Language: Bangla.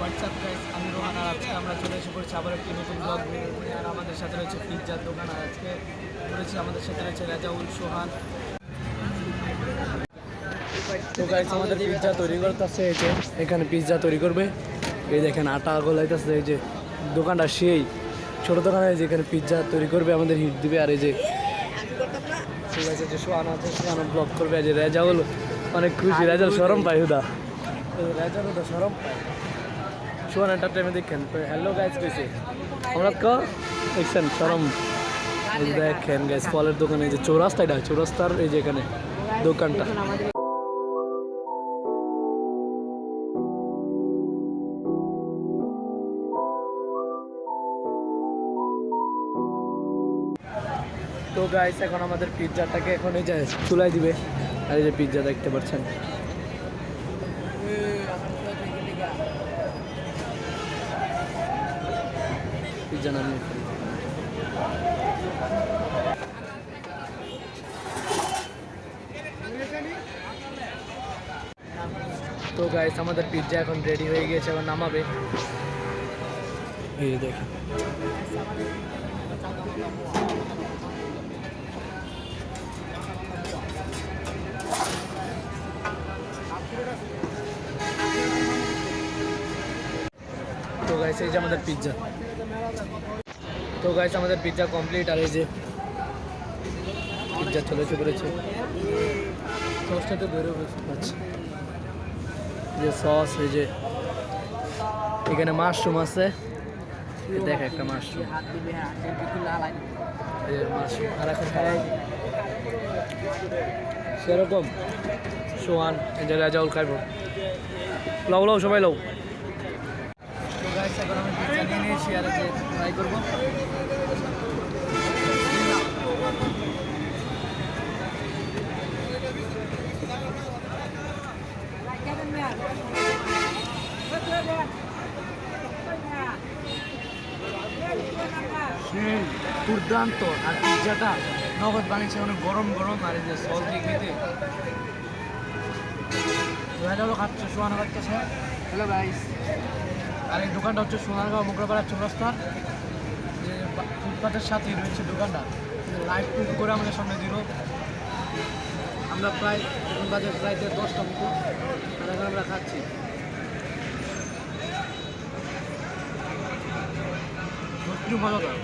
হোয়াটসঅ্যাপ গাইস আমি রোহান আর আজকে আমরা চলে এসে পড়েছি আবার একটি নতুন ব্লগ আর আমাদের সাথে রয়েছে পিৎজার দোকান আর আজকে করেছি আমাদের সাথে রয়েছে রাজাউল, সোহান। তো গাইস আমাদের পিৎজা তৈরি করতেছে এই যে, এখানে পিৎজা তৈরি করবে। এই দেখেন আটা গোলাইতেছে, এই যে দোকানটা সেই ছোট দোকানে, এই যে এখানে পিৎজা তৈরি করবে, আমাদের হিট দিবে। আর এই যে ঠিক আছে যে সোহান আছে সোহান ব্লগ করবে। এই যে রেজাউল, অনেক খুশি। রেজাউল সরম পায়, হুদা। রেজাউল, হুদা সরম দেখেন। হ্যালো গাইজ কইছে আমরা ক দেখছেন সরম এই যে দেখেন গাইজ ফলের দোকানে যে চৌরাস্তা এটা চৌরাস্তার এই যে এখানে দোকানটা। তো গাইস এখন আমাদের পিৎজাটাকে এখন এই যে চুলাই দিবে। আর এই যে পিৎজা দেখতে পাচ্ছেন। ফেলি তো গাইস আমাদের পিৎজা এখন রেডি হয়ে গিয়েছে এবার নামাবে। এই দেখেন। গাইস এই যে আমাদের পিৎজা তো গাইস আমাদের পিৎজা কমপ্লিট আর এই যে পিৎজা চলে এসে পড়েছে। সসটা তো বেরো আচ্ছা। যে সস এই যে এখানে মাশরুম আছে। দেখ একটা মাশরুম সেরকম। সোহান, এই যে রাজাউল খাইব। লও লও, সবাই লও। পিৎজা নিয়ে যে ট্রাই করব। দুর্দান্ত আর পিৎজাটা নগদ বানিয়েছে অনেক গরম গরম আর এই যে দিয়ে খেতে। রাজাগুলো খাচ্ছে সোহানা খাচ্ছে হ্যালো গাইস আর এই দোকানটা হচ্ছে সোনারগাঁও মোগরাপাড়া চৌরাস্তার। যে ফুটপাথের সাথে রয়েছে দোকানটা। লাইট টুট করে আমাদের সামনে দিল। আমরা প্রায় এখন বাজে প্রায় দশটা মতো। এখন আমরা খাচ্ছি। মজাদার